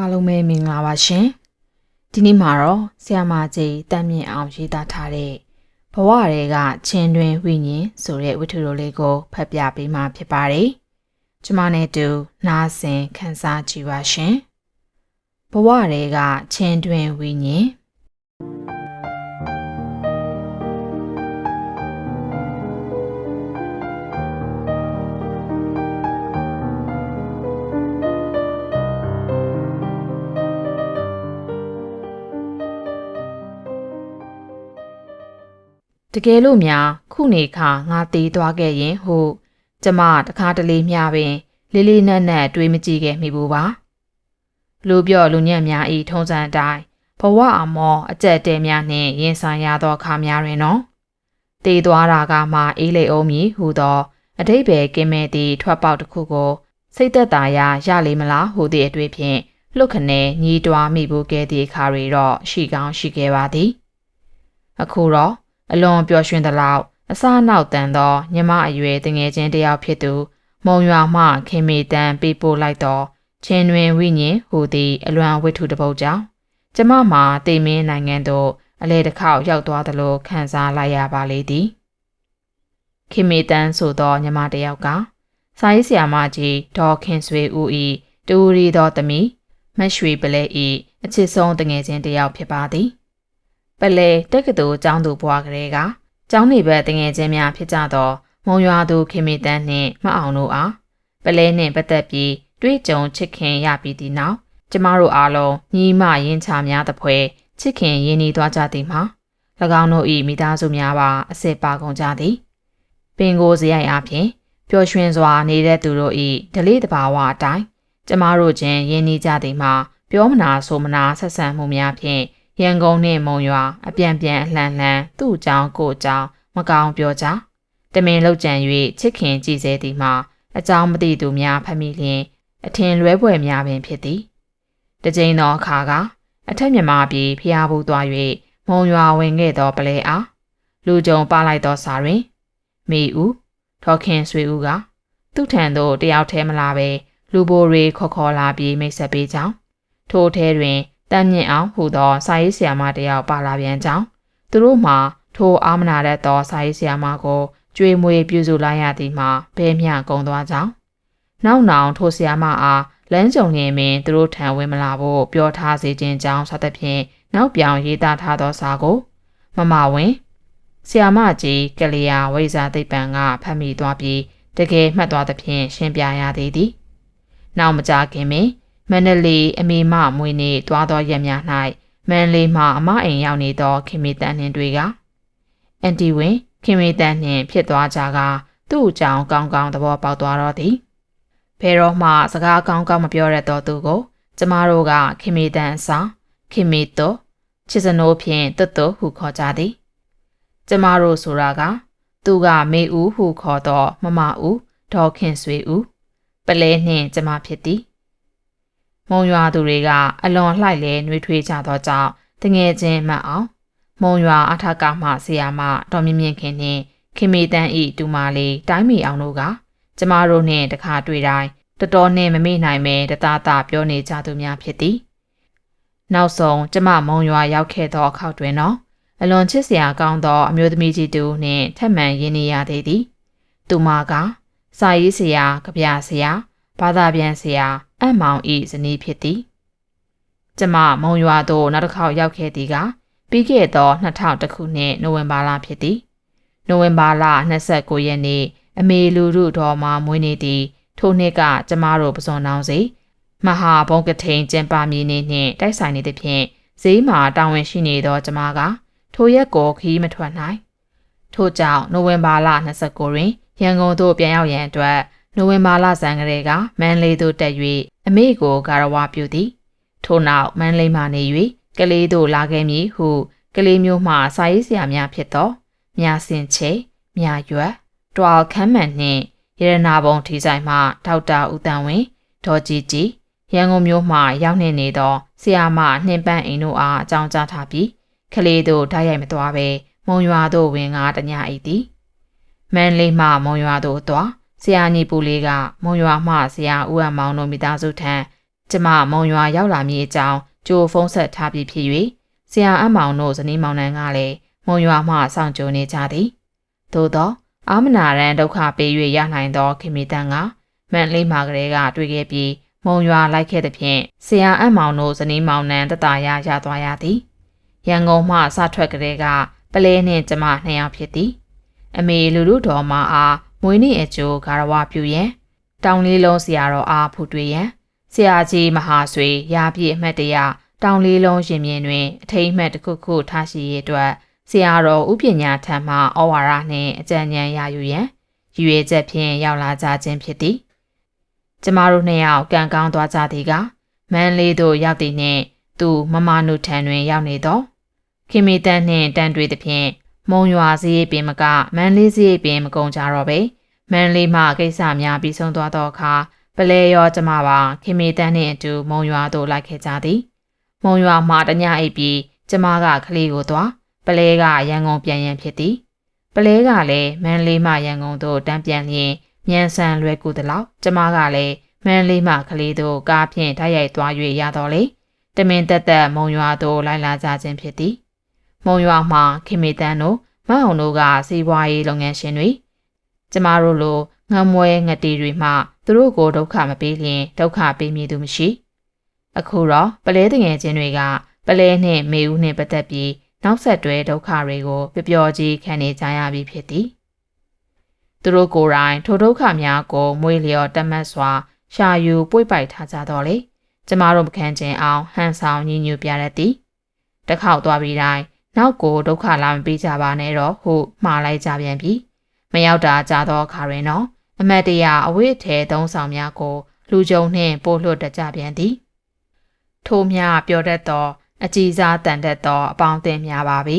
အားလုံးပဲမင်္ဂလာပါရှင်ဒီနေ့မှာတော့ဆ iam မကြီးတမ်းမြင့်အောင်ရေးသားထားတဲ့ဘဝတွေကချင်းတွင်ဝိညာဉ်ဆိုတဲ့ဝတ္ထုတော်လေးကိုဖတ်ပြပေးမှာဖြစ်ပါတယ်ကျမနဲ့တူနားဆင်ခန်းစားကြည့်ပါရှင်ဘဝတွေကချင်းတွင်ဝိညာဉ် တကယ်လို့များခုနေခါငါတေးသွားခဲ့ရင်ဟုကျမတခါတလေမျှပင် လေးလေးနက်နက်တွေးမကြည့်ခဲ့မိဘူးပါလူပြော့လူညံ့များဤထုံးစံအတိုင်းဘဝအမောအကြက်တဲများနှင့်ရင်ဆိုင်ရသောအခါများတွင်နော်တေးသွားတာကမှအေးလေအောင်မည်ဟူသောအတိတ်ပဲကင်းမဲ့သည့်ထွက်ပေါက်တစ်ခုကိုစိတ်သက်သာရာရလေမလားဟူသည့်အတွေ့ဖြင့်လှုပ်ခနဲညီးတွားမိဘူးကဲသည့်အခါတွေတော့ရှိကောင်းရှိခဲ့ပါသည် အခုတော့ အလွန်ပျော်ရွှင်သလောက်အစားနောက်တန်သောညမအရွယ်တငယ်ချင်းတယောက်ဖြစ်သူ မုံရွာမှခင်မေတန်ပေးပို့လိုက်သောချင်းတွင်ဝိညာဉ်ဟူသည့်အလွန်ဝိထုတစ်ပုဒ်ကြောင့်ကျမမှာတေမင်းနိုင်ငံသို့အလဲတစ်ခေါက်ရောက်သွားသလိုခံစားလိုက်ရပါလေသည်ခင်မေတန်ဆိုသောညမတယောက်ကစာရေးဆရာမကြီးဒေါ်ခင်ဆွေဦးဤတူရီသောသမီးမရွှေပလဲဤအချစ်ဆုံးတငယ်ချင်းတယောက်ဖြစ်ပါသည် ပလဲတက္ကသိုလ်ကျောင်းသူဘွားကလေးကကျောင်းနေဘက်တငယ်ချင်းများဖြစ်ကြသောမုံရွာသူခင်မေတန်းနှင့်မအောင်တို့အားပလဲနှင့်ပတ်သက်ပြီးတွေးကြုံချစ်ခင်ရပြီးသည့်နောက်ကျမတို့အားလုံးညီမရင်ချများသဖွယ်ချစ်ခင်ရင်းနှီးသွားကြသည်မှာ၎င်းတို့၏မိသားစုများပါအစစ်ပါကုန်ကြသည်ပင်ကိုစရိုက်အားဖြင့်ပျော်ရွှင်စွာနေတဲ့သူတို့၏ဒလေးတဘာဝအတိုင်းကျမတို့ချင်းရင်းနှီးကြသည်မှာပြောမနာဆိုမနာဆက်ဆံမှုများဖြင့် ရန်ကုန်နှင့်မုံရွာအပြန်ပြန်အလှန်လှန်သူ့ကြောင်းကိုကြောင်းမကောင်းပြောကြတမင်လောက်ကြံ၍ချစ်ခင်ကြည်စေသည်မှာအကြောင်းမသိသူများဖမိလျင်အထင်လွဲပွဲများပင်ဖြစ်သည်တကြိမ်သောအခါကအထက်မြမပြည်ဖျားဘူးသွား၍မုံရွာဝင်ခဲ့သောပလဲအားလူကြုံပါလိုက်သောစာတွင်မိဦးထော်ခင်ဆွေဦးကသူ့ထံသို့တယောက်တည်းမလာပဲလူဘိုတွေခေါ်ခေါ်လာပြီးမိတ်ဆက်ပေးကြောင်းထိုထဲတွင် တန်းမြင့်အောင်ဟူသောစာရေးဆရာမတယောက်ပါလာပြန်ကြောင်းသူတို့မှထိုအာမနာတဲ့သောစာရေးဆရာမကိုကြွေမွေပြုစုလိုက်ရသည်မှာဘဲမျှကုံသွားကြောင်းနောက်နောင်ထိုဆရာမအားလမ်းကြုံရင်ပင်သူတို့ထံဝင်မလာဖို့ပြောထားစေခြင်းကြောင့်စသဖြင့်နောက်ပြောင်ရေးသားထားသောစာကို မမဝင်ဆီယာမကြီးကလျာဝိဇာသိပ္ပံကဖတ်မိသွားပြီးတကယ်မှတ်သွားသဖြင့်ရှင်းပြရသေးသည် နောက်မကြခင်ပင် မန္တလေးအမေမမွေနေတွားသောရက်များ၌မန္တလေးမှအမအိမ်ရောက်နေသောခင်မေတန်နှင့်တွေ့ကအန်တီဝင်ခင်မေတန်နှင့်ဖြစ်သွားကြကသူ့အကြောင်းကောင်းကောင်းသဘောပေါက်သွားတော့သည်ဘယ်တော့မှစကားကောင်းကောင်းမပြောရတော့သူကို ကျမတို့ကခင်မေတန်အစားခင်မေတော့ချစ်စနိုးဖြင့်တွတ်တွတ်ဟုခေါ်ကြသည် ကျမတို့ဆိုတာက သူကမေဦးဟုခေါ်တော့မမဦးဒေါ်ခင်ဆွေဦးပလဲနှင့်ကျမဖြစ်သည် မုံရွာသူတွေကအလွန်လှိုက်လဲနှွေးထွေးကြသောကြောင့်တငယ်ချင်းမှတ်အောင်မုံရွာအထကမှဆရာမတော်မြင့်မြင့်ခင်နှင့်ခင်မေတန်းဤတူမလေးတိုင်းမီအောင်တို့ကကျမတို့နှင့်တခါတွေ့တိုင်းတော်တော်နှင့်မမေ့နိုင်ပဲတသားသားပြောနေကြသူများဖြစ်သည်နောက်ဆုံးကျမမုံရွာရောက်ခဲ့သောအခါတွင်တော့အလွန်ချစ်စရာကောင်းသောအမျိုးသမီးကြီးတူနှင့်ထက်မှန်ရင်းနေရသေးသည်သူမကစာရေးဆရာကြပြဆရာ ဘာသာပြန်ဆရာအံ့မောင်ဤဇနီးဖြစ်သည်ကျမမုံရွာသို့နောက်တစ်ခေါက်ရောက်ခဲ့သည်ကပြီးခဲ့သော2000ခုနှစ်နိုဝင်ဘာလဖြစ်သည်နိုဝင်ဘာလ29ရက်နေ့အမေလူတို့တော်မှာမွေးနေသည့်ထိုနှစ်ကကျမတို့ပစွန်တောင်းစီမဟာဘုံကထိန်ကျင်းပမည်နေ့နှင့်တိုက်ဆိုင်နေသဖြင့်ဈေးမှာတာဝန်ရှိနေသောကျမကထိုရက်ကိုခီးမထွက်နိုင်ထို့ကြောင့်နိုဝင်ဘာလ29တွင်ရန်ကုန်သို့ပြန်ရောက်ရန်အတွက် နိုဝင်ဘာလဆန်းကလေးကမန်လေးသို့တက်၍အမေကိုဂါရဝပြုသည်ထို့နောက်မန်လေးမှနေ၍ကလေးသို့လာခဲ့မည်ဟုကလေးမျိုးမှစာရေးဆရာများဖြစ်သောမြစင်ချေမြရွက်တွာလ်ခမ်းမှန်နှင့်ရတနာဘုံထီဆိုင်မှဒေါက်တာဦးတန်ဝင်းဒေါ်ကြီးကြီးရန်ကုန်မြို့မှရောက်နေနေသောဆရာမနှင်းပန်းအိမ်တို့အားအကြောင်းကြားထားပြီးကလေးတို့ဓာတ်ရိုက်မသွားဘဲမုံရွာသို့ဝင်ကားတညအိသည်မန်လေးမှမုံရွာသို့သွား ဆရာညီပူလေးကမုံရွာမှဆရာဦးအမောင်တို့မိသားစုထံကျမမုံရွာရောက်လာမည်အကြောင်းကြိုဖုန်းဆက်ထားပြီးဖြစ်၍ဆရာအမောင်တို့ဇနီးမောင်နှံကလည်းမုံရွာမှစောင့်ကြိုနေကြသည်သို့သောအာမနာရန်ဒုက္ခပေး၍ရနိုင်သောခင်မီတန်ကမန်လေးမာကလေးကတွေ့ခဲ့ပြီးမုံရွာလိုက်ခဲ့သည်ဖြင့်ဆရာအမောင်တို့ဇနီးမောင်နှံတတရာရသွားရသည်ရန်ကုန်မှစထွက်ကလေးကပလဲနှင့်ကျမနှစ်ယောက်ဖြစ်သည် အမေလူလူတော်မအား မွေးနေ့အကျိုးဂါရဝပြုရန်တောင်လေးလုံးဆရာတော်အားဖူတွေ့ရန်ဆရာကြီးမဟာဆွေရာပြည့်အမှတ်တရတောင်လေးလုံးရှင်မြင်းတွင်အထိမ်းအမှတ်တစ်ခုခုထားရှိရေးအတွက်ဆရာတော်ဥပညာထံမှဩဝါဒနှင့်အကြံဉာဏ်ရယူရန်ရည်ရွယ်ချက်ဖြင့်ရောက်လာကြခြင်းဖြစ်သည်ကျမတို့နှစ်ယောက်ကံကောင်းသွားကြသည်ကမန်းလေးတို့ရောက်သည်နှင့်သူမမနုထံတွင်ရောက်နေသောခင်မီတန်းနှင့်တန်တွေ့သည်ဖြင့် မုံရွာစည်းပင်မကမန်းလေးစည်းပင်မကုံကြတော့ပဲမန်းလေးမှကိစ္စများပြီးဆုံးသွားသောအခါပလဲရောကျမပါခင်မီတန်းနှင့်အတူမုံရွာသို့လိုက်ခဲ့ကြသည်မုံရွာမှတညအိပ်ပြီးကျမကကလေးကိုသွားပလဲကရန်ကုန်ပြန်ရန်ဖြစ်သည်ပလဲကလည်းမန်းလေးမှရန်ကုန်သို့တန်းပြန်လျင်မြန်ဆန်လွယ်ကူသလောက်ကျမကလည်းမန်းလေးမှကလေးတို့ကားဖြင့်တိုက်ရိုက်သွား၍ရတော့လေတမင်တက်တက်မုံရွာသို့လိုက်လာကြခြင်းဖြစ်သည် မုံရွာမှခင်မေတန်းတို့မအောင်တို့ကစီးပွားရေးလုပ်ငန်းရှင်တွေကျမတို့လိုငမွဲငတီတွေမှသူတို့ကိုဒုက္ခမပေးလျင်ဒုက္ခပေးမည်သူမရှိအခုတော့ပလဲတငယ်ချင်းတွေကပလဲနှင့်မေဦးနှင့်ပတ်သက်ပြီးနောက်ဆက်တွဲဒုက္ခတွေကိုပျော်ကြီးခံနေကြရပြီဖြစ်သည်သူတို့ကိုယ်တိုင်ထိုဒုက္ခများကိုမွေးလျော်တတ်မှတ်စွာ ရှာယူပွေ့ပိုက်ထားကြတော့လေကျမတို့မခံချင်အောင်ဟန်ဆောင်ညှဉ်းညူပြရသည်တစ်ခေါက်သွားပြီးတိုင်း နောက်ကိုဒုက္ခလာမပေးကြပါနဲ့တော့ဟုမှားလိုက်ကြပြန်ပြီမရောက်တာကြသောအခါတွင်တော့အမတ်တရအဝိထဲသုံးဆောင်များကို လူကြုံနှင့်ပို့လွှတ်တကြပြန်သည်ထို့မြပြောတတ်သော အကြည်စားတန်တတ်သောအပေါင်းအသင်းများပါပြီ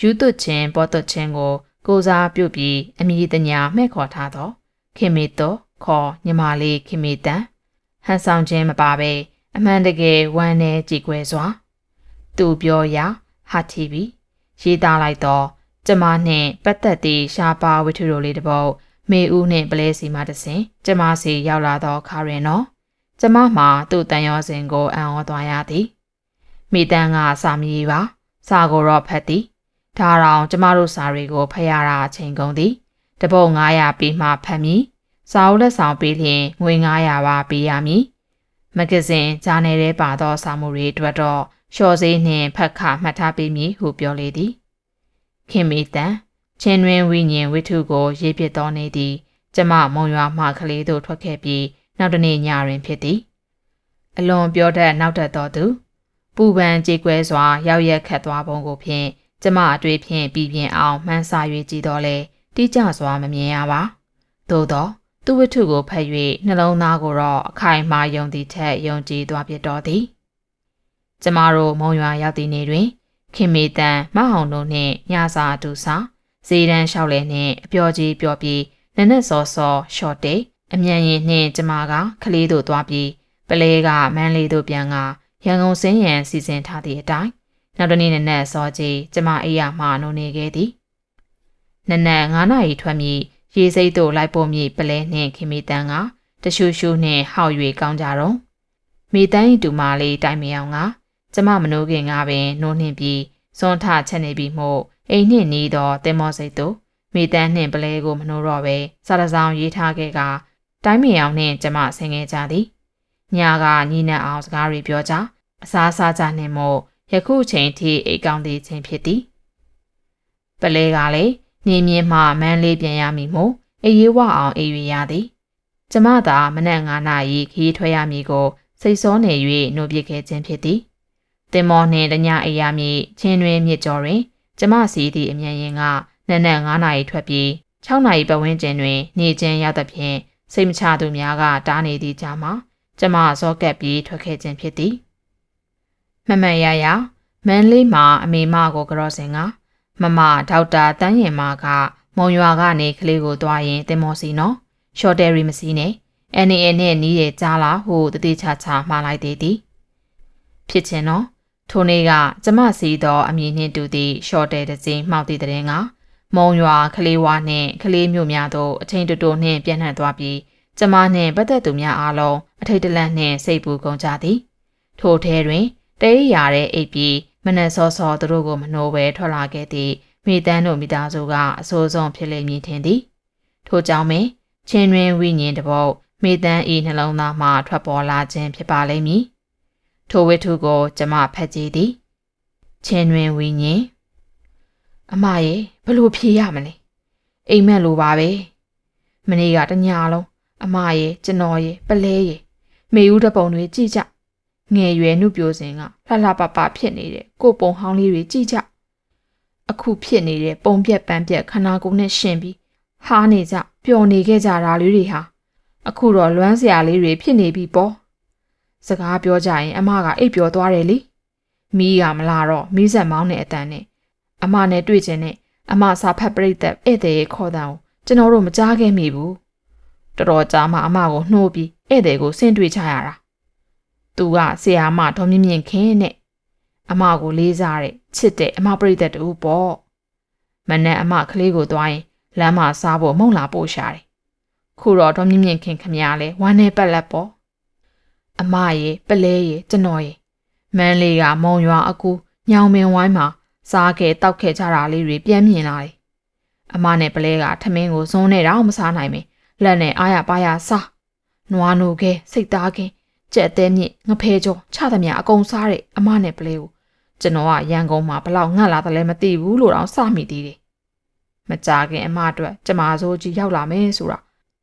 ယူသွချင်းပေါ်သွချင်းကို ကိုစားပြုတ်ပြီးအမိတညာမှဲ့ခေါ်ထားသောခင်မီတော်ခေါ်ညီမလေးခင်မီတန်ဟန်ဆောင်ခြင်းမပါဘဲအမှန်တကယ်ဝမ်းနဲ့ကြည်ကွယ်စွာ သူပြောရာ ဟာတီဗီရေးသားလိုက်တော့ကျမနှင့်ပတ်သက်သည့်ရှားပါဝတ္ထုတို့လေးတစ်ပုဒ်မေဦးနှင့်ပလဲစီမှတဆင်ကျမစီရောက်လာသောခါရင်တော့ကျမမှာသူ့တန်ရောစင်ကိုအံ့ဩသွားရသည်မိတန်းကစာမည်ပါစာကိုတော့ဖတ်သည်ဒါတောင်ကျမတို့စာတွေကိုဖတ်ရတာအချိန်ကုန်သည်တပုတ်900ပြီးမှဖတ်မည်စာအုပ်လက်ဆောင်ပေးလျင်ငွေ900ပါပေးရမည်မဂ္ဂဇင်းဂျာနယ်ထဲပါသောစာမှုတွေအတွက်တော့ လျှော်စေးနှင့်ဖတ်ခမှတ်ထားပေးမည်ဟုပြောလေသည်ခင်မီတန်ချင်းတွင်ဝိညာဉ်ဝိထုကိုရေးပြတော်နေသည် ကျမမုံရွာမှကလေးတို့ထွက်ခဲ့ပြီးနောက်တနေ့ညတွင်ဖြစ်သည်အလွန်ပြောတတ်နောက်တတ်တော်သူပူပန်ကြေကွဲစွာ ရောက်ရက်ခတ်သွားပုံကိုဖြင့်ကျမအတွေ့ဖြင့်ပြည်ပြင်းအောင်မှန်းဆ၍ကြည့်တော်လဲတိကျစွာမမြင်ရပါသို့သောသူဝတ္ထုကိုဖတ်၍နှလုံးသားကိုတော့အခိုင်အမာယုံသည့်ထက်ယုံကြည်သွားပြတော်သည် ကျမတို့မုံရွာရောက်သည့်နေ့တွင်ခင်မေတန်မအောင်တို့နှင့်ညစာအတူစာဇေဒန်လျှောက်လဲနှင့်အပျော်ကြီးပျော်ပြီးနနက်စောစောရှော့တေးအမြန်ရင်နှင့်ကျမကကလေးတို့သွားပြီးပလဲကမန်းလေးတို့ပြန်ကရန်ကုန်စင်းရန်စီစဉ်ထားသည့်အတိုင်းနောက်တနေ့နနက်စောကြီးကျမအိယာမှနိုးနေခဲ့သည်နနက်9နာရီထွက်မြည်ရေစိတ်တို့လိုက်ပို့မြည်ပလဲနှင့်ခင်မီတန်ကတရှူရှူနှင့်ဟောက်၍ကောင်းကြတော့မိတန်းဤတူမလေးတိုင်မအောင်က ကျမမနိုးခင်ကပင်နိုးနှင်ပြီးစွန်ထချက်နေပြီးမို့အိမ်နှင့်နီးသောတင်မောစိတ်တို့မိတန်းနှင့်ပလဲကိုမနိုးတော့ပဲစားတစောင်းရေးထားခဲ့ကတိုင်းမီအောင်နှင့်ကျမဆင်ခဲ့ကြသည်ညာကညီနက်အောင်စကားတွေပြောကြအစားစားကြနှင့်မို့ယခုချိန်ထိအိတ်ကောင်းသေးခြင်းဖြစ်သည်ပလဲကလည်းနေမြင့်မှမန်းလေးပြန်ရမည်မို့အေးရွဝအောင်အေးရရသည်ကျမသာမနက်9နာရီခီးထွက်ရမည်ကိုစိတ်ဆောနေ၍နှုတ်ပြခဲ့ခြင်းဖြစ်သည် တင်မောနှင့်တညအေးရမည်ချင်းတွင်မြစ်ကျော်တွင် ကျမစီသည့်အမြန်ရင်ကနက်နက်9နာရီထွက်ပြီး6နာရီပတ်ဝန်းကျင်တွင် နေချင်းရောက်သဖြင့်စိတ်မချသူများကတားနေသည့်ကြားမှာကျမဇော့ကပ်ပြီးထွက်ခဲ့ခြင်းဖြစ်သည်မမှန်ရရမန်းလေးမှာအမေမကိုကြော့စင်ကမမဒေါက်တာတန်းရင်မကမုံရွာကနေကလေးကိုသွားရင်တင်မောစီနော်ရှော့တယ်ရီမစီနဲ့အန်အေနဲ့နီးရဲ့ကြားလာဟိုတတိချာချာမှားလိုက်သေးသည်ဖြစ်ချင်နော် ထိုနေ့ကကျမစီသောအမည်နှင့်တူသည့်ရှော့တယ်တစ်စင်းမှောက်သည့်တဲ့ကမုံရွာကလေးဝါနှင့်ကလေးမျိုးများသို့အချိန်တူတူနှင့်ပြန့်နှံ့သွားပြီးကျမနှင့်ပတ်သက်သူများအားလုံးအထိတ်တလန့်နှင့်စိတ်ပူကုန်ကြသည် ထိုထဲတွင်တေးရတဲ့အိပ်ပြီးမနက်စောစောသူတို့ကိုမနှိုးဘဲထွက်လာခဲ့သည့်မိတန်းတို့မိသားစုကအဆိုးဆုံးဖြစ်လိမ့်မည်ထင်သည်ထိုကြောင့်ပင်ချင်းတွင်ဝိညာဉ်တပုတ်မိတန်းဤနှလုံးသားမှထွက်ပေါ်လာခြင်းဖြစ်ပါလိမ့်မည် ထိုဝိထုကိုကျမဖတ်ကြည့်သည်ချင်းတွင်ဝိညာဉ်အမရေဘလို့ဖြေရမလဲအိမ်မက်လိုပါပဲမနေ့ကတညာလုံးအမရေကျွန်တော်ရေပလဲရေမေဦးတပုံတွေကြည့်ကြငယ်ရွယ်နှုတ်ပြိုစင်ကလှလှပပဖြစ်နေတဲ့ကိုပုံဟောင်းလေးတွေကြည့်ကြအခုဖြစ်နေတဲ့ပုံပြက်ပန်းပြက်ခန္ဓာကိုယ်နဲ့ရှင်ပြီးဟားနေကြပျော်နေခဲ့ကြတာလေးတွေဟာအခုတော့လွမ်းစရာလေးတွေဖြစ်နေပြီပေါ့ စကားပြောကြရင် အမကအိပ်ပျော်သွားတယ်လေမီးကမလာတော့မီးဆက်မောင်းတဲ့အတန်နဲ့အမနဲ့တွေ့ခြင်းနဲ့အမစာဖတ်ပရိသတ်ဧည့်သည်ရဲ့ခေါ်တံကိုကျွန်တော်တို့မကြားခဲ့မိဘူးတော်တော်ကြာမှအမကိုနှိုးပြီးဧည့်သည်ကိုဆင့်တွေ့ချရတာသူကဆရာမဒေါ်မြင့်မြင့်ခင်းနဲ့အမကိုလေးစားတဲ့ချစ်တဲ့အမပရိသတ်တူပေါ့မနဲ့အမကလေးကိုသွားရင်လမ်းမှာစားဖို့မုံလာပို့ရှာတယ်ခုတော့ဒေါ်မြင့်မြင့်ခင်ခမရလဲဝမ်းနေပက်လက်ပေါ့ အမရေပလဲရေကျွန်တော်ရေမန်းလေးကမုံရွာအကူညောင်မင်ဝိုင်းမှာစားခဲ့တောက်ခဲ့ကြတာလေးတွေပြန်မြင်လာတယ်အမနဲ့ပလဲကထမင်းကိုဇုံးနဲ့တော့မစားနိုင်မင်းလက်နဲ့အားရပါရစားနွားနိုခဲစိတ်သားခင်းကြက်သေးမြင့်ငဖဲကြောချသမျှအကုန်စားတဲ့အမနဲ့ပလဲကိုကျွန်တော်ကရန်ကုန်မှာဘလောက်ငတ်လာတယ်လဲမသိဘူးလို့တော့စမိသေးတယ်မကြခင်အမအတွက်ကျမစိုးကြီးရောက်လာမယ်ဆိုတာ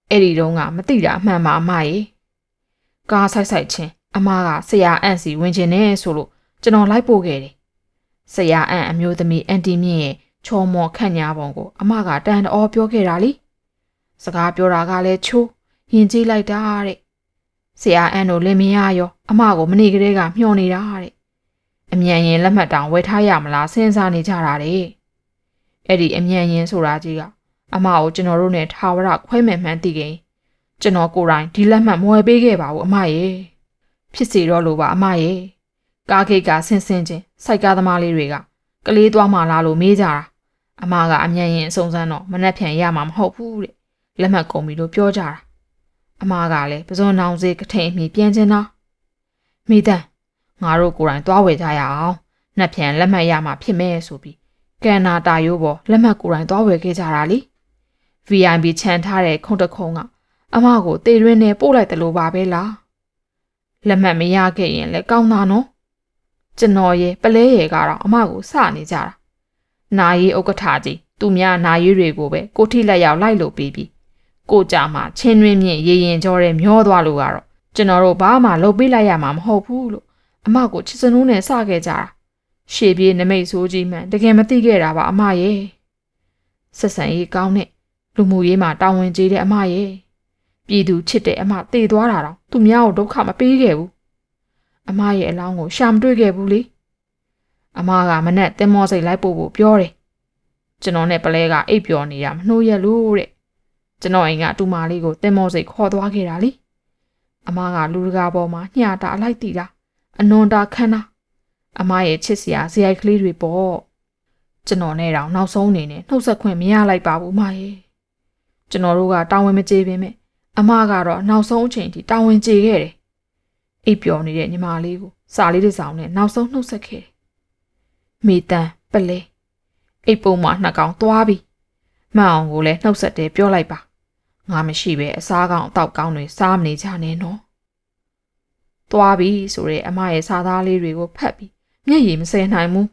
အဲ့ဒီတုန်းကမသိတာအမှန်ပါအမရေ ကားဆိုင်ဆိုင်ချင်းအမကဆရာအန့်စီဝင်ချင်နေဆိုလို့ကျွန်တော်လိုက်ပို့ခဲ့တယ်ဆရာအန့်အမျိုးသမီးအန်တီမြင့်ရဲ့ချော်မော်ခန့်ညာပုံကိုအမကတန်တော်ပြောခဲ့တာလीစကားပြောတာကလည်းချိုးရင်ကြီးလိုက်တာတဲ့ဆရာအန်တို့လင်မယားရောအမကိုမနေကလေးကမျှော်နေတာတဲ့အမြန်ရင်လက်မှတ်တောင်ဝယ်ထားရမလားစဉ်းစားနေကြတာတဲ့အဲ့ဒီအမြန်ရင်ဆိုတာကြီးကအမကိုကျွန်တော်တို့နဲ့ထာဝရခွဲမဲ့မှန်းသိခင် ကျွန်တော်ကိုယ်တိုင်ဒီလက်မှတ်မဝယ်ပေးခဲ့ပါဘူးအမရေဖြစ်စီတော့လို့ပါအမရေကားခိတ်ကဆင်းဆင်းချင်းစိုက်ကားသမားလေးတွေကကလေးသွားမှလာလို့မေးကြတာအမကအမြန်ရင်အစုံစမ်းတော့မနှက်ဖြန်ရမှာမဟုတ်ဘူးတဲ့လက်မှတ်ကုန်ပြီလို့ပြောကြတာအမကလည်းပဇွန်နောင်စေးကထိန်အမိပြန်ချင်တာမိတန်ငါတို့ကိုယ်တိုင်သွားဝယ်ကြရအောင်နှက်ဖြန်လက်မှတ်ရမှာဖြစ်မဲ့ဆိုပြီးကန်နာတာရိုးပေါ်လက်မှတ်ကိုယ်တိုင်သွားဝယ်ခဲ့ကြတာလေ VIP ခြံထားတဲ့ခုံတခုံက အမကိုတေရင်းနဲ့ပို့လိုက်တယ်လို့ပါပဲလားလက်မှတ်မရခဲ့ရင်လည်းကောင်းတာနော်ကျွန်တော်ရဲ့ပလဲရဲ့ကတော့အမကိုစနေကြတာနာရီဥက္ကဋ္ဌကြီးသူများနာရီတွေကိုပဲကိုထိလက်ရောက်လိုက်လို့ပြီးပြီကိုကြမှာချင်းတွင်းမြင့်ရေရင်ကြောတဲ့မျောသွားလို့ကတော့ကျွန်တော်တို့ဘာမှလုပ်ပေးလိုက်ရမှာမဟုတ်ဘူးလို့အမကိုချစ်စနူးနဲ့စခဲ့ကြတာရှေ့ပြေးနမိတ်ဆိုးကြီးမှန်တကယ်မသိခဲ့တာပါအမရဲ့ဆက်ဆံရေးကောင်းတဲ့လူမှုရေးမှာတာဝန်ကျေတဲ့အမရဲ့ ပြည်သူချစ်တဲ့အမတည်သွားတာတော့သူများကိုဒုက္ခမပေးခဲ့ဘူးအမရဲ့အလောင်းကိုရှာမတွေ့ခဲ့ဘူးလေအမကမနဲ့တင်မောစိတ်လိုက်ပို့ဖို့ပြောတယ်ကျွန်တော်နဲ့ပလဲကအိပ်ပျော်နေတာမနှိုးရလို့တဲ့ကျွန်တော်အိမ်ကတူမလေးကိုတင်မောစိတ်ခေါ်သွားခဲ့တာလေအမကလူတကာပေါ်မှာညှာတာအလိုက်တီတာအနွန်တာခန်းတာအမရဲ့ချစ်စရာဇယိုက်ကလေးတွေပေါ့ကျွန်တော်နဲ့တောင်နောက်ဆုံးအနေနဲ့နှုတ်ဆက်ခွင့်မရလိုက်ပါဘူးမရဲ့ကျွန်တော်တို့ကတာဝန်မကျေပင်မဲ့ အမကတော့နောက်ဆုံးအချိန်ထိတာဝန်ကျေခဲ့တယ်အိပ်ပျော်နေတဲ့ညီမလေးကိုစာလေးတစ်စောင်နဲ့နောက်ဆုံးနှုတ်ဆက်ခဲ့တယ်မိတန်ပလဲအိပ်ပုံမှာနှစ်ကောင်သွားပြီမအောင်ကိုလည်းနှုတ်ဆက်တယ်ပြောလိုက်ပါငါမရှိပဲအစားကောင်းအတော့ကောင်းတွေစားမနေကြနဲ့နော်သွားပြီဆိုတဲ့အမရဲ့စာသားလေးတွေကိုဖတ်ပြီးမျက်ရည်မစဲနိုင်ဘူး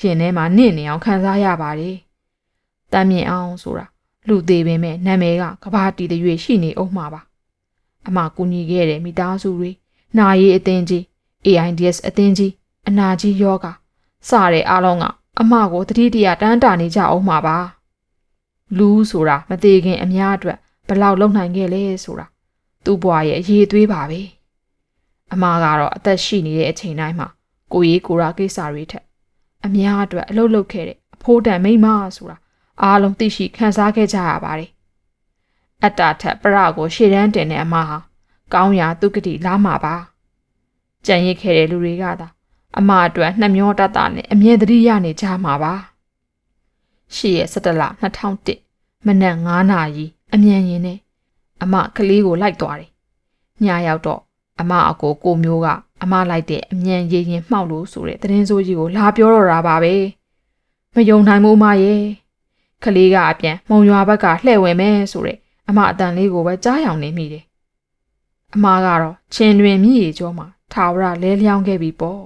ရင်ထဲမှာနင့်နေအောင်ခံစားရပါတယ်တမ်းမြင်အောင်ဆိုတာ လူသေးပင်မဲ့နာမည်ကကဘာတီတရွေရှိနေအောင်မှာပါအမကူညီခဲ့တဲ့မိသားစုတွေနာရီအသင်းကြီး AIDS အသင်းကြီးအနာကြီးယောဂစတဲ့အားလုံးကအမကိုတတိတရတန်းတာနေကြအောင်မှာပါလူဆိုတာမသေးခင်အများအတွက်ဘလောက်လုံနိုင်ခဲ့လဲဆိုတာသူ့ဘဝရဲ့အရေးသွေးပါပဲအမကတော့အသက်ရှိနေတဲ့အချိန်တိုင်းမှာကိုရေးကိုရာကိစ္စတွေထက်အများအတွက်အလုပ်လုပ်ခဲ့တဲ့အဖိုးတန်မိမဆိုတာ အားလုံးသိရှိခံစားခဲ့ကြရပါတယ်အတ္တထက်ပရကိုရှေ့တန်းတင်တဲ့အမဟာကောင်းရာသူကတိလာမှာပါကြံရစ်ခဲ့တဲ့လူတွေကသာအမအတွက်နှမျောတတနဲ့အမြဲတမ်းရနေကြမှာပါရှေ့ရဲ့17လ2001မနက်9နာရီအမြန်ရင်နဲ့အမကလေးကိုလိုက်သွားတယ်။ညရောက်တော့အမအကိုကိုမျိုးကအမလိုက်တဲ့အမြန်ရည်ရင်မှောက်လို့ဆိုတဲ့သတင်းစိုးကြီးကိုလာပြောတော့တာပါပဲ။မယုံနိုင်မို့မရဲ့။ ကလေးကအပြန်မုံရွာဘက်ကလှဲ့ဝင်မယ်ဆိုတဲ့အမအတန်လေးကိုပဲကြားယောင်နေမိတယ်။အမကတော့ချင်းတွင်မြည်ကျော်မှာထာဝရလဲလျောင်းခဲ့ပြီပေါ့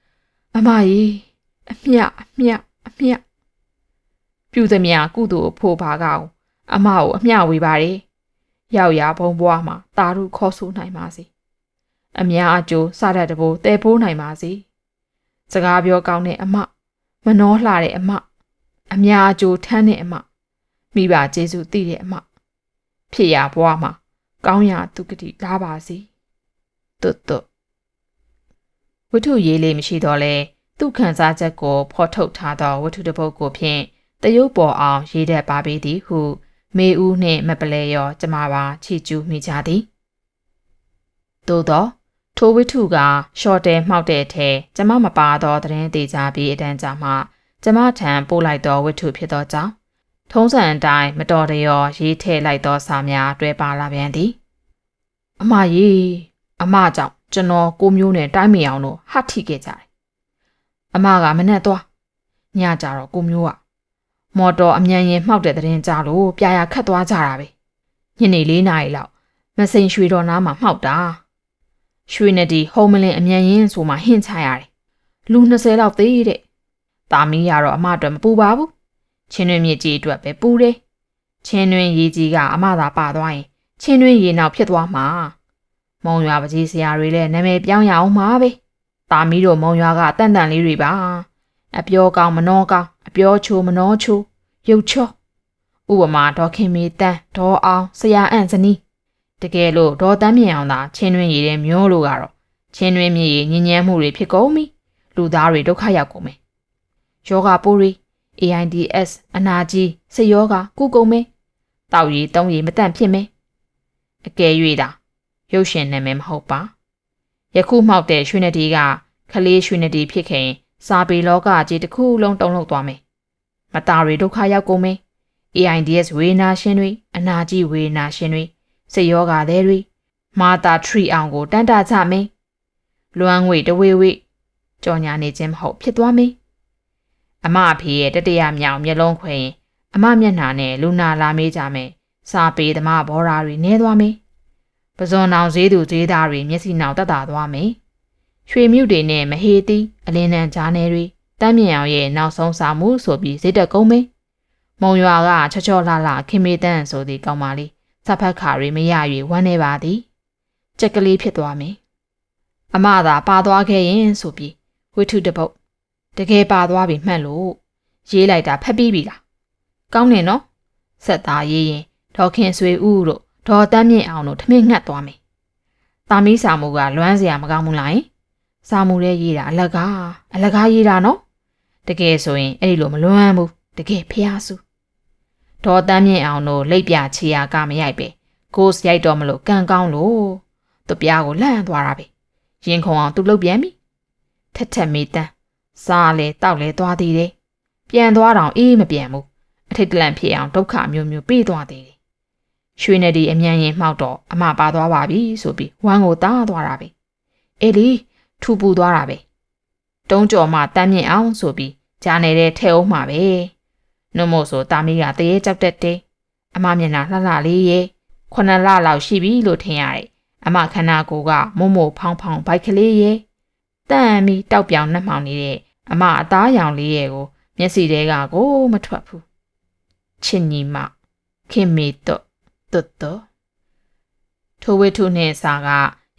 ။အမကြီးအမြအမြအမြပြုသမျှကုသိုလ်ဖို့ပါကောင်အမကိုအမျှဝေပါတယ်။ရောက်ရဘုံဘွားမှာတာရုခေါ်ဆိုနိုင်ပါစေ။အများအကျိုးစတတ်တဘိုးတဲပိုးနိုင်ပါစေ။စကားပြောကောင်းတဲ့အမမနှောလှတဲ့အမ အများအကျိုးထမ်းတဲ့အမမိဘကျေးဇူးတည်တဲ့အမဖြစ်ရဘွားမှာကောင်းရာသူကတိလာပါစေ။တွတ်တွတ်ဝတ္ထုရေးလေးမရှိတော့လဲသူခံစားချက်ကိုဖော်ထုတ်ထားသောဝတ္ထုတစ်ပုဒ်ကိုဖြင့်တရုပ်ပေါ်အောင်ရေးတတ်ပါပေသည်ဟုမေဦးနှင့်မပလဲရောကျမပါချီကျူးမိကြသည်သို့သောထိုဝိထုကရှော့တဲမှောက်တဲ့ထဲကျမမပါသောသတင်းသေးကြပြီးအတန်းကြမှ ကျမထံပို့လိုက်သောဝိထုဖြစ်သောကြောင့်ထုံးစံအတိုင်းမတော်တရောရေးထည့်လိုက်သောစာများတွဲပါလာပြန်သည်အမကြီးအမကြောင့်ကျွန်တော်ကိုမျိုးနဲ့တိုင်းမအောင်လို့ဟတ်ထိခဲ့ကြတယ်အမကမနဲ့သွားညကြတော့ကိုမျိုးကမော်တော်အမြန်ရင်မှောက်တဲ့တဲ့ရင်ကြလို့ပြာရခတ်သွားကြတာပဲညနေ၄နာရီလောက်မစိန်ရွှေတော်နားမှာမှောက်တာရွှေနဲ့ဒီဟုံးမလင်းအမြန်ရင်ဆိုမှဟင့်ချရတယ်လူ20လောက်သေးတဲ့ တာမီးကတော့အမအတွက်မပူပါဘူးချင်းတွင်မြစ်ကြီးအတွက်ပဲပူတယ်ချင်းတွင်ရေကြီးကအမသာပါသွားရင်ချင်းတွင်ရေနောက်ဖြစ်သွားမှာမုံရွာပကြီးဆရာတွေလည်းနာမည်ပြောင်းရအောင်မှာပဲတာမီးတို့မုံရွာကတန်တန်လေးတွေပါအပြောကောင်းမနှောကောင်းအပြောချိုမနှောချိုရုပ်ချောဥပမာဒေါခင်မီတန်းဒေါ်အောင်ဆရာအန့်ဇနီးတကယ်လို့ဒေါ်တန်းမြင့်အောင်သာချင်းတွင်ရည်တဲ့မျိုးလို့ကတော့ချင်းတွင်မြေညဉ့်ညမ်းမှုတွေဖြစ်ကုန်ပြီလူသားတွေဒုက္ခရောက်ကုန်မယ် ယောဂပိုးတွေ AIDS အနာကြီးစိတ်ယောဂကုကုန်မယ်တောက်ရည်တုံးရည်မတန့်ဖြစ်မယ်အကယ်၍သာရုပ်ရှင်နာမည်မဟုတ်ပါယခုမှောက်တဲ့ရွှေနဒီကခလေးရွှေနဒီဖြစ်ခင် စာပေလောကကြီးတစ်ခုလုံးတုံ့လောက်သွားမယ်မသားတွေဒုက္ခရောက်ကုန်မယ် AIDS ဝေနာရှင်တွေအနာကြီးဝေနာရှင်တွေစိတ်ယောဂသည်တွေမာတာထရီအောင်ကိုတန်တာချမယ်လွမ်းငွေတဝေဝေကြော်ညာနေခြင်းမဟုတ်ဖြစ်သွားမယ် အမအဖေရဲ့တတရမြောင်မျက်လုံးခွင်အမမျက်နှာနဲ့လူနာလာမေးကြမယ်စာပေသမားဘောရာတွေနဲသွားမယ်ပဇွန်အောင်ဈေးသူဈေးသားတွေမျက်စိနှောင်တက်တာသွားမယ်ရွှေမြုပ်တွေနဲ့မဟေတီအလင်းနံကြားနယ်တွေတမ်းမြင်အောင်ရဲ့နောက်ဆုံးစာမှုဆိုပြီးဈေးတက်ကုန်မယ်မုံရွာကချောချောလှလှခင်မေတန်းဆိုသည်ကောင်းပါလိစဖက်ခါတွေမရ၍ဝမ်းနေပါသည်ကြက်ကလေးဖြစ်သွားမယ်အမသာပါသွားခဲ့ရင်ဆိုပြီးဝိထုတပုတ် တကယ်ပါသွားပြီမှတ်လို့ရေးလိုက်တာဖက်ပြီးပြီလားကောင်းတယ်နော်ဆက်သားရေးရင်ဒေါခင်ဆွေဦးတို့ဒေါ်တမ်းမြင့်အောင်တို့ထမင်းငှက်သွားမယ်တာမီးစာမှုကလွမ်းစရာမကောင်းဘူးလားစာမှုတဲ့ရေးတာအလကားအလကားရေးတာနော်တကယ်ဆိုရင်အဲ့ဒီလိုမလွမ်းဘူးတကယ်ဖျားစုဒေါ်တမ်းမြင့်အောင်တို့လိပ်ပြချီယာကမရိုက်ပဲကိုစ်ရိုက်တော့မလို့ကန်ကောင်းလို့သူပြားကိုလှမ်းသွားတာပဲရင်ခုံအောင်သူလှုပ်ပြန်ပြီထက်ထက်မေးတန်း စားလဲတောက်လဲသွားသေးတယ်ပြန်သွားတော့အေးမပြန်ဘူးအထိတ်တလန့်ဖြစ်အောင်ဒုက္ခမျိုးမျိုးပြေးသွားသေးတယ်ရွှေနေဒီအမြန်ရင်မှောက်တော့အမပါသွားပါပြီဆိုပြီးဝမ်းကိုတားသွားတာပဲအေးလီထူပူသွားတာပဲတုံးကြော်မှတမ်းမြင့်အောင်ဆိုပြီးဂျာနေတဲ့ထဲအောင်မှာပဲနှုတ်မို့ဆိုတာမီးကတရေကြောက်တက်တယ်အမမျက်နှာလှလှလေးရဲ့ခုနှစ်လလောက်ရှိပြီလို့ထင်ရတယ်အမခန္ဓာကိုယ်ကမုံမို့ဖောင်းဖောင်းဘိုက်ကလေးရဲ့ တန်ပြီးတောက်ပြောင်နှက်မှောင်နေတဲ့အမအသားရောင်လေးရဲ့ကို မျက်စိတဲကကိုမထွက်ဘူးချစ်ညီမခင်မေတော့တွတ်တော့ထိုဝိထုနှင့်စာက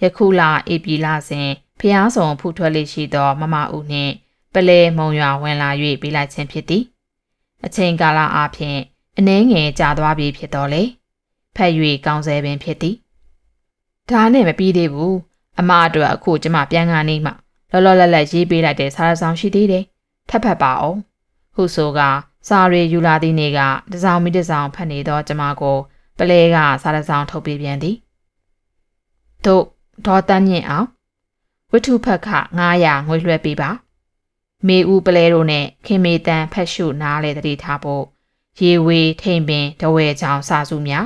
ယခုလဧပြီလစဉ်ဖျားဆောင်ဖူထွက်လေးရှိသောမမဦးနှင့်ပလဲမုံရွာဝင်လာ၍ပေးလိုက်ခြင်းဖြစ်သည်အချိန်ကာလအပြင်အနှဲငယ်ကြာသွားပြီဖြစ်တော်လေဖက်၍ကောင်းဆဲပင်ဖြစ်သည်ဒါနဲ့မပြီးသေးဘူးအမအတွက်အခုကျမပြန်ကနေမှ လောလောလတ်လတ်ရေးပေးလိုက်တဲ့စားရဆောင်ရှိသေးတယ်ထပ်ဖက်ပါအောင်ဟုဆိုကစာရီယူလာသည့်နေ့ကတစောင်းမိတစောင်းဖတ်နေသောကျမကိုပလဲကစားရဆောင်ထုတ်ပေးပြန်သည်တို့ဒေါ်တန်းမြင့်အောင်ဝတ္ထုဖက်က900ငွေလွှဲပေးပါမေဦးပလဲတို့နဲ့ခင်မေတန်ဖက်ရှုနားလေတတိထားဖို့ရေဝေးထိန်ပင်တဝဲချောင်စာစုများ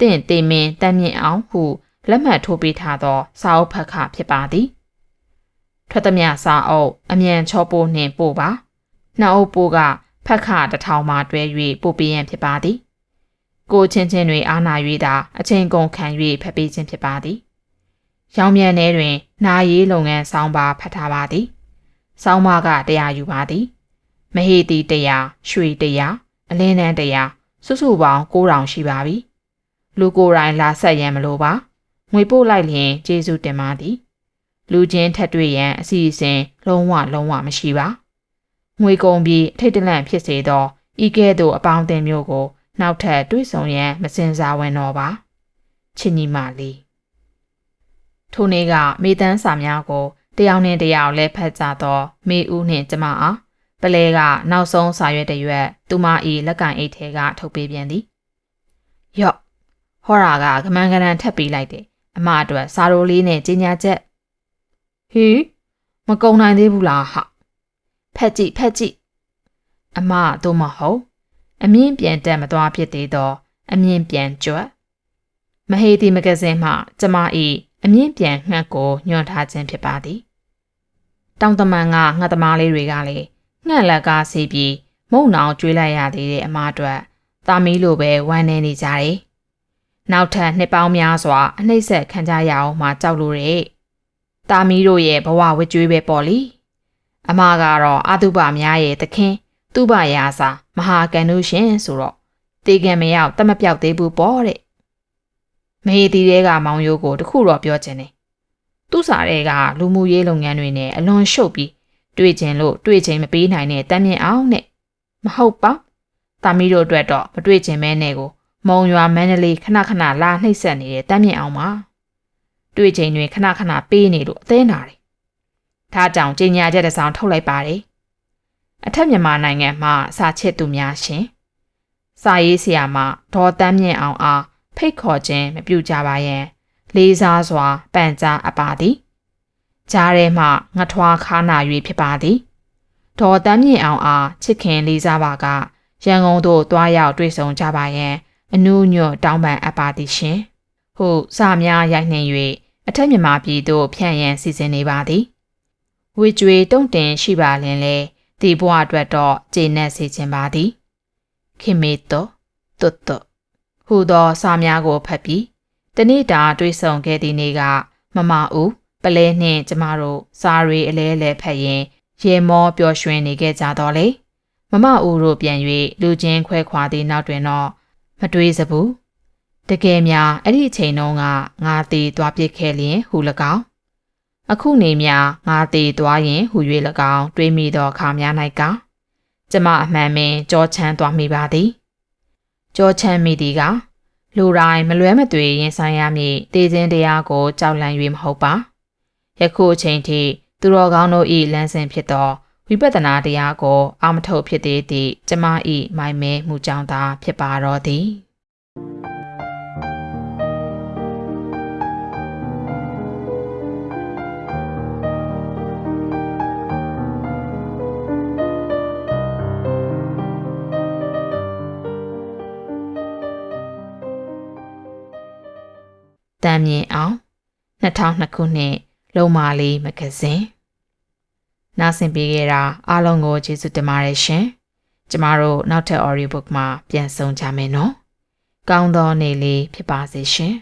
တင့်တေမင်းတမ်းမြင့်အောင်ဟုလက်မှတ်ထိုးပေးထားသောစာအုပ်ဖတ်ခဖြစ်ပါသည် ထွက်သည်မြစာအုပ်အမြန်ချောပိုးနှင့်ပို့ပါနောက်အုပ်ပိုးကဖက်ခတစ်ထောင်မှတွဲ၍ပို့ပေးရန်ဖြစ်ပါသည်ကိုချင်းချင်းတွေအာနာ၍သာအချိန်ကုန်ခံ၍ဖက်ပေးခြင်းဖြစ်ပါသည်ရောင်မြန်ထဲတွင်နာရေးလုပ်ငန်းဆောင်ပါဖတ်ထားပါသည်ဆောင်းမကတရားယူပါသည်မဟေတီတရားရွှေတရားအလင်းတန်းတရားစုစုပေါင်း9000ရှိပါပြီလူကိုယ်တိုင်လာဆက်ရန်မလိုပါငွေပို့လိုက်လျင်ကျေးဇူးတင်ပါသည် လူချင်းထက်တွေ့ရန်အစီအစဉ်လုံးဝလုံးဝမရှိပါငွေကုန်ပြီးထိတ်တလန့်ဖြစ်စေသောဤကဲ့သို့အပေါင်းအသင်းမျိုးကို နောက်ထပ်တွေ့ဆုံရန်မစင်စားဝင်တော့ပါချစ်ညီမလေးထိုနေ့ကမေတန်းစာများကိုတယောက်နှင့်တယောက်လဲဖတ်ကြသော မေဦးနှင့်ကျမအားပလဲကနောက်ဆုံးစာရွက်တစ်ရွက်သူမ၏လက်ကင်အိတ်ထဲကထုတ်ပေးပြန်သည်ယော့ဟောရာကကမန်းကရန်ထပ်ပေးလိုက်တယ်အမအတွက်စာရိုလေးနဲ့ကြီးညာချက် ဟီမကုံနိုင်သေးဘူးလားဟာဖက်ကြည့်ဖက်ကြည့်အမတို့မဟုတ်အမြင့်ပြန်တက်မသွားဖြစ်သေးတော့အမြင့်ပြန်ကြွက်မဟေတီမဂဇင်းမှကျမ၏အမြင့်ပြန်ငှက်ကိုညွှန်ထားခြင်းဖြစ်ပါသည်တောင်တမန်ကငှက်သမားလေးတွေကလည်းငှက်လက်ကားစီးပြီးမုံနောင်ကျွေးလိုက်ရသေးတဲ့အမအတွက်တာမီလိုပဲဝမ်းနေနေကြတယ်နောက်ထပ်နှစ်ပေါင်းများစွာအနှိမ့်ဆက်ခံကြရအောင်မှကြောက်လို့တဲ့ တာမီတို့ရဲ့ဘဝဝကြွေးပဲပေါ့လေအမကတော့အတုပများရဲ့သခင်သူ့ဘရာစာမဟာကန်နုရှင်ဆိုတော့တေကံမရောက်တမပြောက်သေးဘူးပေါ့တဲ့မေတီတဲကမောင်ရိုးကိုတခုတော့ပြောချင်တယ်သူ့စာတွေကလူမှုရေးလုပ်ငန်းတွေနဲ့အလွန်ရှုပ်ပြီးတွေ့ချင်လို့တွေ့ချင်မပေးနိုင်တဲ့တမ်းမြင့်အောင်နဲ့မဟုတ်ပါတာမီတို့အတွက်တော့မတွေ့ချင်မဲနဲ့ကို မုံရွာမန္တလေးခဏခဏလာနှိပ်ဆက်နေတဲ့တမ်းမြင့်အောင်ပါ တွေ့ချိန်တွေခဏခဏပေးနေလို့အသေးနာတယ်ဒါကြောင့်ကြီးညာချက်တစ်စောင်ထုတ်လိုက်ပါတယ်အထက်မြန်မာနိုင်ငံမှာစာချစ်သူများရှင်စာရေးဆရာမဒေါ်တမ်းမြင့်အောင်အားဖိတ်ခေါ်ခြင်းမပြုကြပါယံလေးစားစွာပန်ကြားအပ်ပါသည်ကြားထဲမှငထွားခါနာ၍ဖြစ်ပါသည်ဒေါ်တမ်းမြင့်အောင်အားချစ်ခင်လေးစားပါကရန်ကုန်သို့တွားရောက်တွေ့ဆုံကြပါယံအနုညွတ်တောင်းပန်အပ်ပါသည်ရှင်ဟုစာများရိုက်နှင်၍ အထက်မြမပြည်သို့ဖြန့်ရန်စီစဉ်နေပါသည်ဝေကျွေတုံ့တင်ရှိပါလင်လေဒီဘဝအတွက်တော့ကျေနပ်စေခြင်းပါသည်ခင်မေတောတွတ်တောဟူသောစာများကိုဖတ်ပြီးတနေ့တာတွေ့ဆုံခဲ့သည့်နေ့ကမမဦးပလဲနှင့်ကျမတို့စာရီအလဲလဲဖတ်ရင်ရေမောပျော်ရွှင်နေခဲ့ကြတော့လေမမဦးတို့ပြန်၍လူချင်းခွဲခွာသည့်နောက်တွင်တော့မတွေးစဘူး တကယ်များအဲ့ဒီအချိန်တုန်းကငါသေးသွားပြစ်ခဲ့လျင်ဟူ၎င်းအခုနေများငါသေးသွားရင်ဟူ၍၎င်းတွေးမိသောအခါများ၌ကကျမအမှန်ပင်ကြောချမ်းသွားမိပါသည်ကြောချမ်းမိသည်ကလူတိုင်းမလွဲမသွေရင်ဆိုင်ရမည့်တည်ခြင်းတရားကိုကြောက်လန့်၍မဟုတ်ပါယခုအချိန်ထိသူတော်ကောင်းတို့၏လမ်းစဉ်ဖြစ်သောဝိပဿနာတရားကိုအာမထုတ်ဖြစ်သေးသည့်ကျမ၏မိုင်မဲမှုကြောင့်သာဖြစ်ပါတော့သည် မ်းမြင်အောင်2002ခုနှစ်လုံမာလေးမဂဇင်းနားဆင်ပေးခဲ့တာအားလုံးကိုကျေးဇူးတင်ပါတယ်ရှင်ကျမတို့နောက်ထပ် audio book မှာပြန်ဆုံကြမယ်နော်ကောင်းသောနေ့လေးဖြစ်ပါစေရှင်